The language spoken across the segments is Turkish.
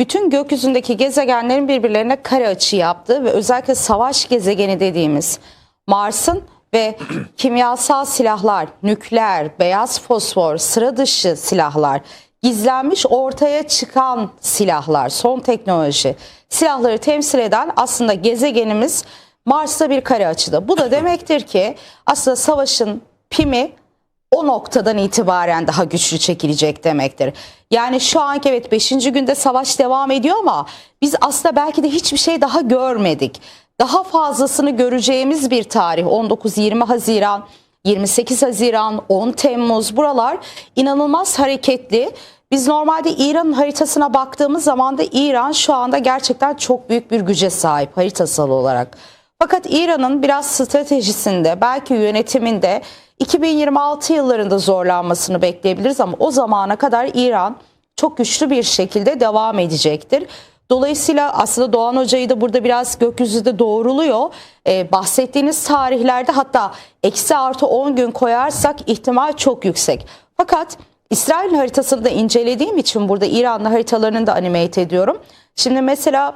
bütün gökyüzündeki gezegenlerin birbirlerine kare açı yaptığı ve özellikle savaş gezegeni dediğimiz Mars'ın ve kimyasal silahlar, nükleer, beyaz fosfor, sıra dışı silahlar, gizlenmiş ortaya çıkan silahlar, son teknoloji silahları temsil eden aslında gezegenimiz Mars'ta bir kare açıda. Bu da demektir ki aslında savaşın pimi o noktadan itibaren daha güçlü çekilecek demektir. Yani şu anki evet 5. günde savaş devam ediyor ama biz aslında belki de hiçbir şey daha görmedik. Daha fazlasını göreceğimiz bir tarih 19-20 Haziran, 28 Haziran, 10 Temmuz buralar inanılmaz hareketli. Biz normalde İran'ın haritasına baktığımız zaman da İran şu anda gerçekten çok büyük bir güce sahip haritasal olarak. Fakat İran'ın biraz stratejisinde belki yönetiminde 2026 yıllarında zorlanmasını bekleyebiliriz ama o zamana kadar İran çok güçlü bir şekilde devam edecektir. Dolayısıyla aslında Doğan Hoca'yı da burada biraz gökyüzünde doğruluyor. Ee, bahsettiğiniz tarihlerde hatta eksi artı 10 gün koyarsak ihtimal çok yüksek. Fakat İsrail haritasını da incelediğim için burada İranlı haritalarını da animate ediyorum. Şimdi mesela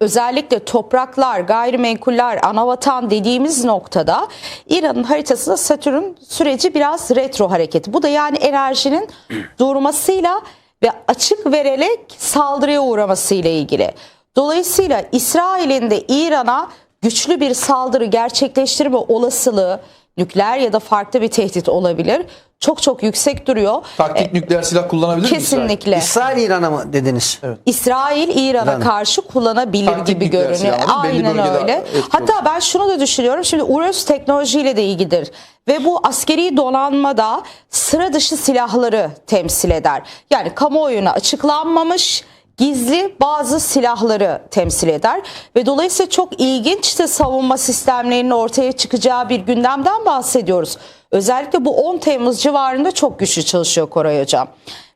özellikle topraklar, gayrimenkuller, anavatan dediğimiz noktada İran'ın haritasında Satürn süreci biraz retro hareketi. Bu da yani enerjinin durmasıyla ve açık vererek saldırıya uğramasıyla ilgili. Dolayısıyla İsrail'in de İran'a güçlü bir saldırı gerçekleştirme olasılığı nükleer ya da farklı bir tehdit olabilir. Çok çok yüksek duruyor. Taktik nükleer silah kullanabilir mi İsrail? Kesinlikle. İsrail İran'a mı dediniz? İsrail İran'a İran. karşı kullanabilir Taktik gibi nükleer görünüyor. silahların belli Aynen bölgede öyle. etkili Hatta olsun. ben şunu da düşünüyorum. Şimdi Urus teknolojiyle de ilgidir. Ve bu askeri donanmada sıra dışı silahları temsil eder. Yani kamuoyuna açıklanmamış gizli bazı silahları temsil eder ve dolayısıyla çok ilginç de savunma sistemlerinin ortaya çıkacağı bir gündemden bahsediyoruz. Özellikle bu 10 Temmuz civarında çok güçlü çalışıyor Koray Hocam.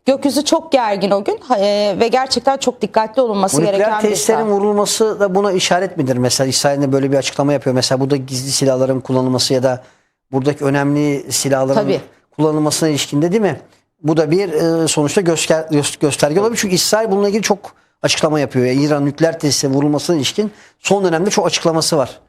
Gökyüzü çok gergin o gün e, ve gerçekten çok dikkatli olunması Bu gereken nükleer bir tesislerin saat. vurulması da buna işaret midir? Mesela İsrail'in de böyle bir açıklama yapıyor. Mesela burada gizli silahların kullanılması ya da buradaki önemli silahların Tabii. kullanılmasına ilişkinde değil mi? Bu da bir e, sonuçta göster gö- gösterge olabilir. Çünkü İsrail bununla ilgili çok açıklama yapıyor. Yani İran nükleer tesisine vurulmasına ilişkin son dönemde çok açıklaması var.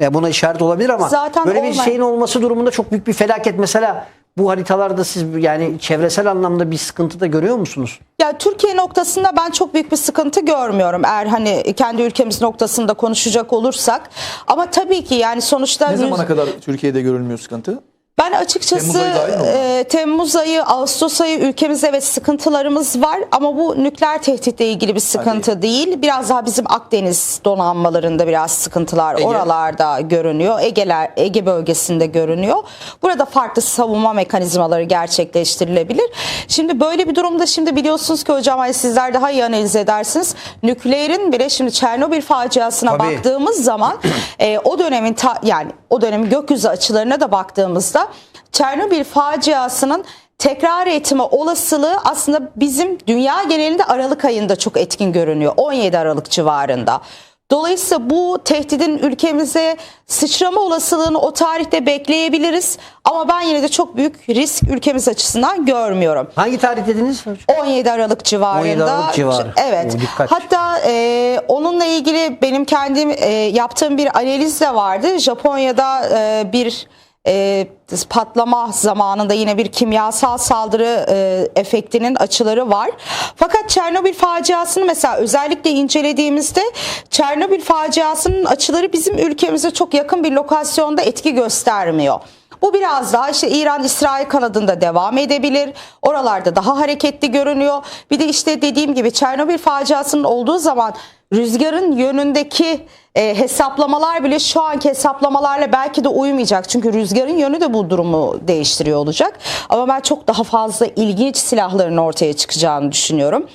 Yani buna işaret olabilir ama Zaten böyle bir olmayan- şeyin olması durumunda çok büyük bir felaket. Mesela bu haritalarda siz yani çevresel anlamda bir sıkıntı da görüyor musunuz? Ya Türkiye noktasında ben çok büyük bir sıkıntı görmüyorum eğer hani kendi ülkemiz noktasında konuşacak olursak. Ama tabii ki yani sonuçta Ne zamana kadar Türkiye'de görülmüyor sıkıntı? Ben açıkçası Temmuz ayı e, Temmuz ayı, Ağustos ayı ülkemizde evet sıkıntılarımız var ama bu nükleer tehditle ilgili bir sıkıntı değil. Biraz daha bizim Akdeniz donanmalarında biraz sıkıntılar Ege. oralarda görünüyor. Ege'ler Ege bölgesinde görünüyor. Burada farklı savunma mekanizmaları gerçekleştirilebilir. Şimdi böyle bir durumda şimdi biliyorsunuz ki hocam hani sizler daha iyi analiz edersiniz. Nükleerin bile şimdi Çernobil faciasına Tabii. baktığımız zaman e, o dönemin ta- yani o dönemin gökyüzü açılarına da baktığımızda Çernobil faciasının tekrar etme olasılığı aslında bizim dünya genelinde Aralık ayında çok etkin görünüyor. 17 Aralık civarında. Dolayısıyla bu tehdidin ülkemize sıçrama olasılığını o tarihte bekleyebiliriz. Ama ben yine de çok büyük risk ülkemiz açısından görmüyorum. Hangi tarih dediniz? 17 Aralık civarında. 17 Aralık civarı. Evet. Dikkat. Hatta e, onunla ilgili benim kendim e, yaptığım bir analiz de vardı. Japonya'da e, bir e, patlama zamanında yine bir kimyasal saldırı e, efektinin açıları var. Fakat Çernobil faciasını mesela özellikle incelediğimizde Çernobil faciasının açıları bizim ülkemize çok yakın bir lokasyonda etki göstermiyor. Bu biraz daha işte İran-İsrail kanadında devam edebilir. Oralarda daha hareketli görünüyor. Bir de işte dediğim gibi Çernobil faciasının olduğu zaman rüzgarın yönündeki e, hesaplamalar bile şu anki hesaplamalarla belki de uymayacak. Çünkü rüzgarın yönü de bu durumu değiştiriyor olacak. Ama ben çok daha fazla ilginç silahların ortaya çıkacağını düşünüyorum.